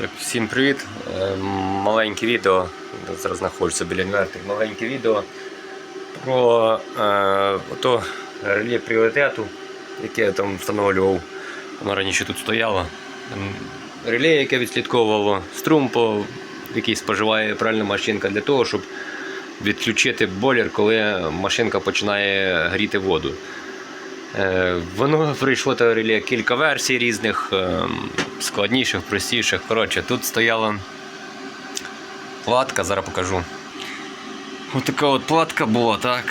Так, всім привіт. Е, Маленьке відео. Зараз знаходжуся біля інвертора. Маленьке відео про е, ото реле пріоритету, яке я там встановлював. Воно раніше тут стояло. Ем, Реле, яке відслідковувало струм, по який споживає пральна машинка для того, щоб відключити бойлер, коли машинка починає гріти воду. Е, Воно прийшло те реле кілька версій різних, е, складніших, простіших. Коротше, тут стояла платка, зараз покажу. Ось така от платка була, так.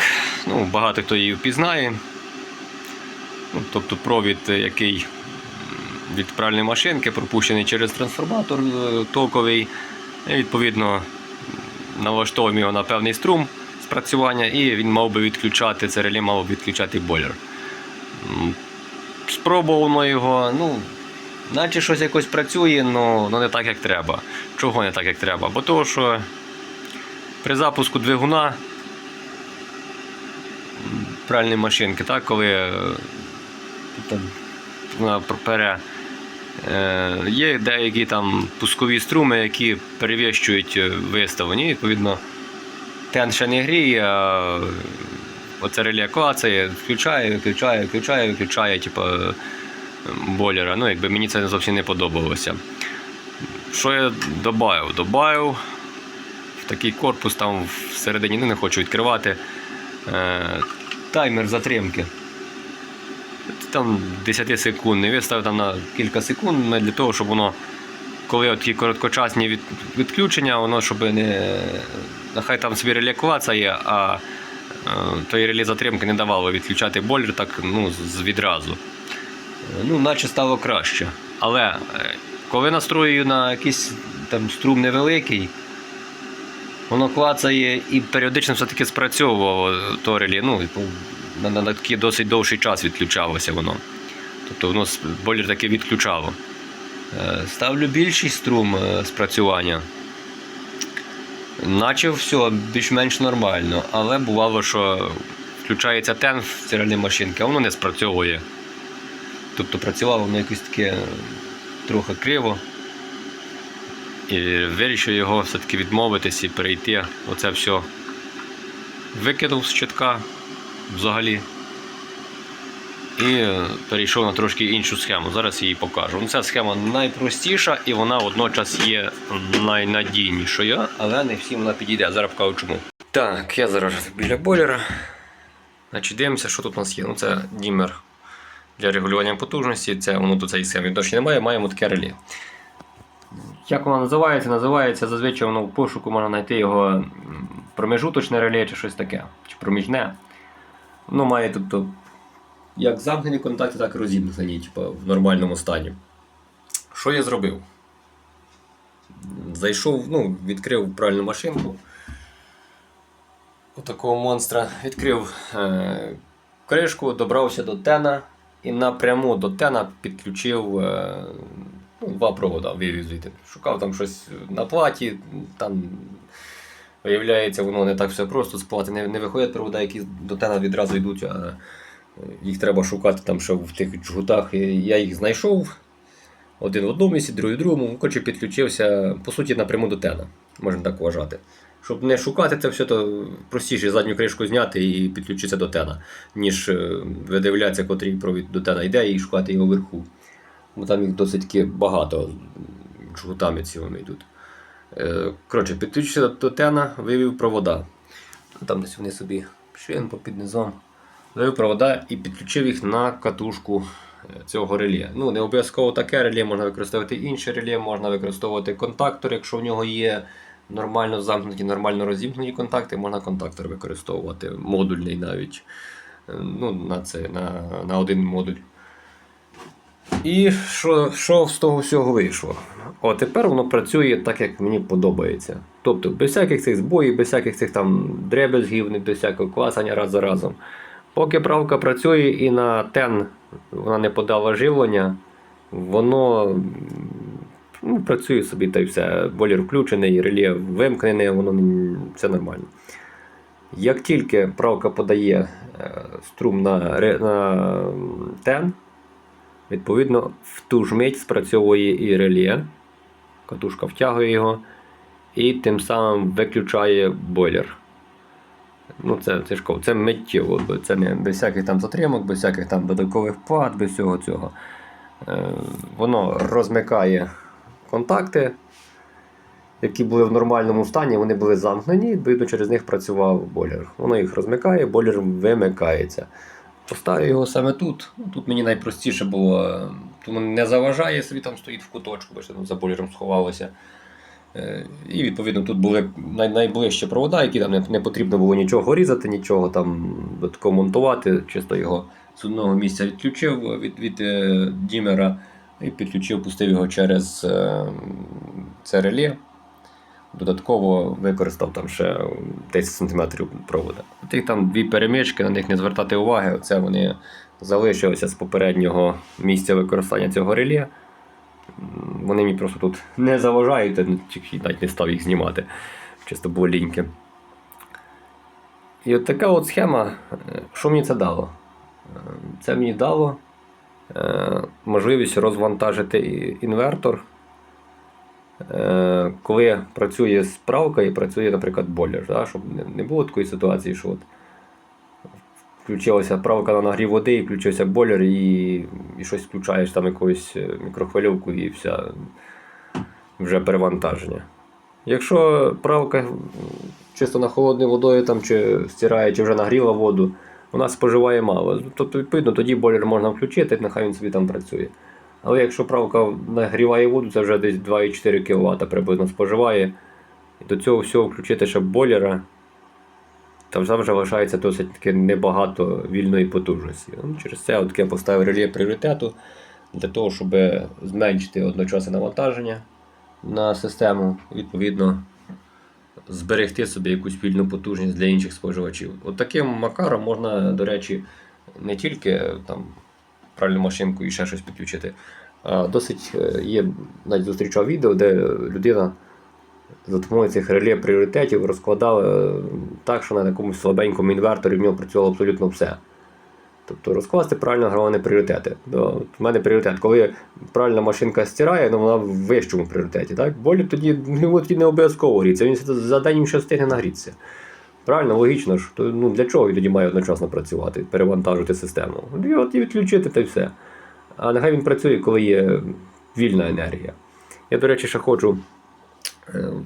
Ну, багато хто її впізнає. Ну, тобто провід, е, який від пральної машинки пропущений через трансформатор токовий. І, відповідно, налаштовуємо його на певний струм спрацювання, і він мав би відключати, це реле мав би відключати бойлер. Спробувано його, ну, наче щось якось працює, але не так, як треба. Чого не так, як треба? Бо того, що при запуску двигуна м, пральної машинки, так, коли е, там, вона пропере, е, є деякі там пускові струми, які перевищують е, виставлені, відповідно, тен ще не гріє, а оце реле клацає, включає, виключає, включає, виключає, типу, бойлера. Ну, якби мені це зовсім не подобалося. Що я додав? Добавив в такий корпус там всередині, ну не хочу відкривати. Е, таймер затримки. Там 10 секунд. Не виставив там на кілька секунд ну, для того, щоб воно, коли ті короткочасні відключення, воно щоб не. Нехай там собі реле клацає, а той реле затримки не давало відключати бойлер так ну, відразу. Е, Ну, наче стало краще. Але е, коли настроюю на якийсь там струм невеликий, воно клацає і періодично все-таки спрацьовувало то реле. Ну, типу, на, на, на такий досить довший час відключалося воно. Тобто воно бойлер таки відключало. Е, Ставлю більший струм спрацювання. Наче все більш-менш нормально, але бувало, що включається тен в стиральній машинці, а воно не спрацьовує. Тобто працювало воно якось таке е, трохи криво. І вирішив його все-таки відмовитись і перейти. Оце все викинув з щитка взагалі. І перейшов на трошки іншу схему. Зараз її покажу. Ну, Ця схема найпростіша і вона водночас є найнадійнішою, але не всім вона підійде. Зараз покажу чому. Так, я зараз біля бойлера. Значить, дивимося, що тут у нас є. Ну, це дімер для регулювання потужності. Це воно до цієї схеми відношення немає, маємо таке реле. Як воно називається? Називається зазвичай воно в пошуку можна знайти його промежуточне реле чи щось таке, чи проміжне. Воно має тобто, як замкнені контакти, так і розімкнені, типу, в нормальному стані. Що я зробив? Зайшов, ну, відкрив пральну машинку. Отакого монстра. Відкрив е, кришку, добрався до тена і напряму до тена підключив е, ну, два провода, вивів звідти. Шукав там щось на платі, там виявляється, воно не так все просто, з плати не, не виходять провода, які до тена відразу йдуть, а їх треба шукати там ще в тих джгутах. Я їх знайшов. Один в одному місці, другий в другому. Коротше, підключився, по суті, напряму до тена, можна так вважати. Щоб не шукати це все, то простіше задню кришку зняти і підключитися до тена, ніж е, видивлятися, котрий провід до тена йде і шукати його вверху. Бо там їх досить багато жгутами цілими йдуть. Е, Коротше, підключився до тена, вивів провода. Там десь вони собі шин під низом. Вивів провода і підключив їх на катушку е, цього реле. Ну, не обов'язково таке реле, можна використовувати інше реле, можна використовувати контактор, якщо в нього є нормально замкнуті, нормально розімкнені контакти, можна контактор використовувати, модульний навіть. Е, Ну, на, це, на, на один модуль. І що, що з того всього вийшло? О, тепер воно працює так, як мені подобається. Тобто, без всяких цих збоїв, без всяких цих там дребезгів, без всякого класання раз за разом. Поки правка працює і на тен вона не подала живлення, воно ну, працює собі та й все. Бойлер включений, реле вимкнене, воно все нормально. Як тільки правка подає е, струм на, на тен, Відповідно, в ту ж мить спрацьовує і реле. катушка втягує його і тим самим виключає бойлер. Ну, це, це, ж це миттєво, це не без всяких там затримок, без всяких там додаткових плат, без всього цього. Е, воно розмикає контакти, які були в нормальному стані, вони були замкнені, відповідно через них працював бойлер. Воно їх розмикає, бойлер вимикається. Поставив його саме тут. Тут мені найпростіше було, е, тому не заважає, собі там стоїть в куточку, бо там за бойлером сховалося. Е, І відповідно тут були найближчі провода, які там не, потрібно було нічого різати, нічого там додатково монтувати. Чисто його з одного місця відключив від, від е, дімера і підключив, пустив його через е, це реле. Додатково використав там ще 10 см провода. Тих там дві перемички, на них не звертати уваги. Оце вони залишилися з попереднього місця використання цього реле. Вони мені просто тут не заважають, навіть не став їх знімати. Чисто було ліньки. І от така от схема, е, що мені це дало? Е, Це мені дало е, можливість розвантажити інвертор. Коли працює справка і працює, наприклад, бойлер, щоб не було такої ситуації, що от включилася правка на нагрів води, і включився бойлер, і, і щось включаєш там якусь е, мікрохвильовку і все, вже перевантаження. Якщо правка чисто на холодною водою там, чи стирає, чи вже нагріла воду, вона споживає мало. Тобто, відповідно, тоді бойлер можна включити, нехай він собі там працює. Але якщо правка нагріває воду, це вже десь 2,4 кВт приблизно споживає. І до цього всього включити ще бойлера, там вже лишається досить таки небагато вільної потужності. Ну, через це от я поставив реле пріоритету для того, щоб зменшити одночасне навантаження на систему, відповідно, зберегти собі якусь вільну потужність для інших споживачів. От таким макаром можна, до речі, не тільки там пральну машинку і ще щось підключити. А досить е, є, навіть зустрічав відео, де людина за допомогою цих реле пріоритетів розкладала е, так, що на якомусь слабенькому інверторі в нього працювало абсолютно все. Тобто розкласти правильно головні пріоритети. В мене пріоритет, коли правильна машинка стирає, ну вона в вищому пріоритеті. Так? Болі тоді, ну, тоді не обов'язково гріться, він за день ще встигне нагрітися. Правильно, логічно ж, то, ну, для чого він тоді має одночасно працювати, перевантажувати систему? І от і відключити та й все. А нехай він працює, коли є вільна енергія. Я, до речі, ще хочу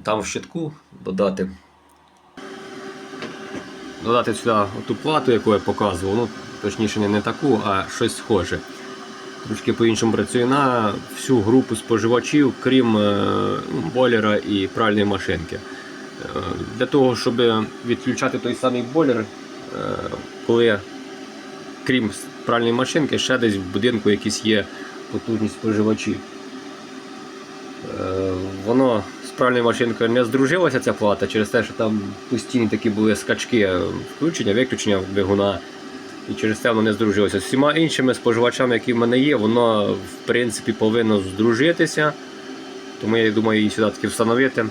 там в щитку додати. Додати сюди ту плату, яку я показував, ну, точніше не, таку, а щось схоже. Трошки по-іншому працює на всю групу споживачів, крім е, бойлера і пральної машинки. Е, Для того, щоб відключати той самий бойлер, е, коли крім пральної машинки, ще десь в будинку якісь є потужні споживачі. Е, Воно пральною машинкою не здружилося ця плата через те, що там постійні такі були скачки включення, виключення двигуна. І через це воно не здружилося. З всіма іншими споживачами, які в мене є, воно в принципі повинно здружитися. Тому я думаю її сюди таки встановити.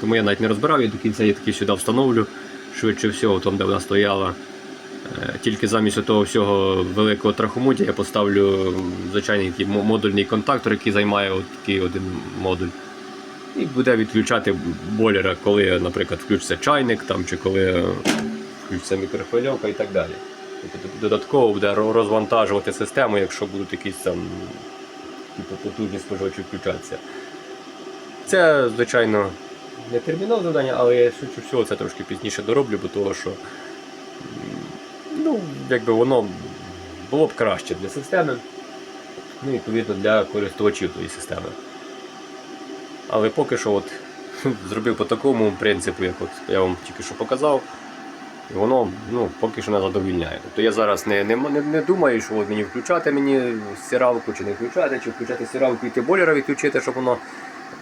Тому я навіть не розбирав її до кінця, я таки сюди встановлю. Швидше всього, там, де вона стояла. Е, Тільки замість того всього великого трахомутя я поставлю звичайний модульний контактор, який займає от такий один модуль. І буде відключати бойлера, коли, наприклад, включиться чайник там, чи коли е, включиться мікрохвильовка і так далі. Тобто додатково буде розвантажувати систему, якщо будуть якісь там типу, потужні споживачі включатися. Це, звичайно, не термінове завдання, але я швидше всього це трошки пізніше дороблю, бо того, що ну, якби воно було б краще для системи, ну і відповідно для користувачів тої системи. Але поки що от, зробив по такому принципу, як от я вам тільки що показав. І воно ну, поки що не задовільняє. Тобто я зараз не, не, не, думаю, що от мені включати мені стиралку чи не включати, чи включати стиралку і ти бойлера відключити, щоб воно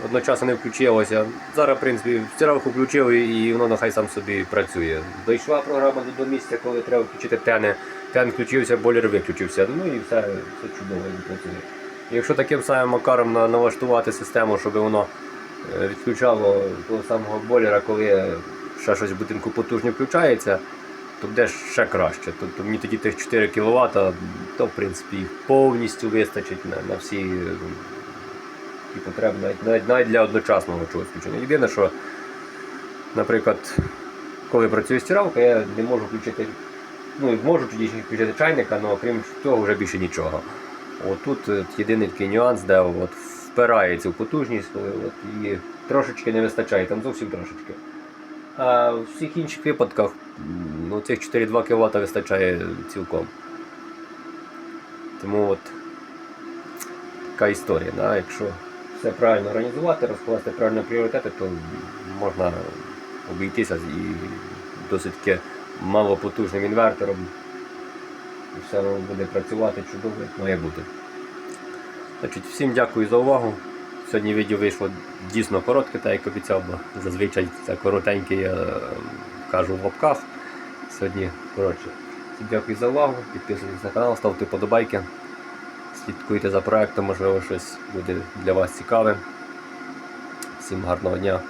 одночасно не включилося. Зараз, в принципі, стиралку включив і воно нехай сам собі працює. Дійшла програма до, місця, коли треба включити тени. Тен включився, бойлер виключився. Ну і все, все чудово працює. Якщо таким самим макаром налаштувати систему, щоб воно е, відключало того самого бойлера, коли ще щось в будинку потужно включається, то буде ще краще. Тобто мені тоді тих 4 кВт, то в принципі повністю вистачить на, на всі і потреб навіть, навіть, навіть для одночасного чогось включення. Єдине, що, наприклад, коли працює стиралка, я не можу включити, ну можу тоді включити чайника, але крім цього вже більше нічого. От тут е, єдиний такий нюанс, де от впирається в потужність, коли от її трошечки не вистачає, там зовсім трошечки. А в всіх інших випадках ну, цих 4,2 кВт вистачає цілком. Тому от така історія. Да? Якщо все правильно організувати, розкласти правильно пріоритети, то можна обійтися і досить малопотужним інвертором. І все буде працювати чудово, як має бути. Значить, всім дякую за увагу. Сьогодні відео вийшло дійсно коротке, так як обіцяв, бо зазвичай це коротеньке я е, кажу в лапках. Сьогодні коротше. Всім дякую за увагу. Підписуйтесь на канал, ставте подобайки. Слідкуйте за проектом, можливо, щось буде для вас цікаве. Всім гарного дня.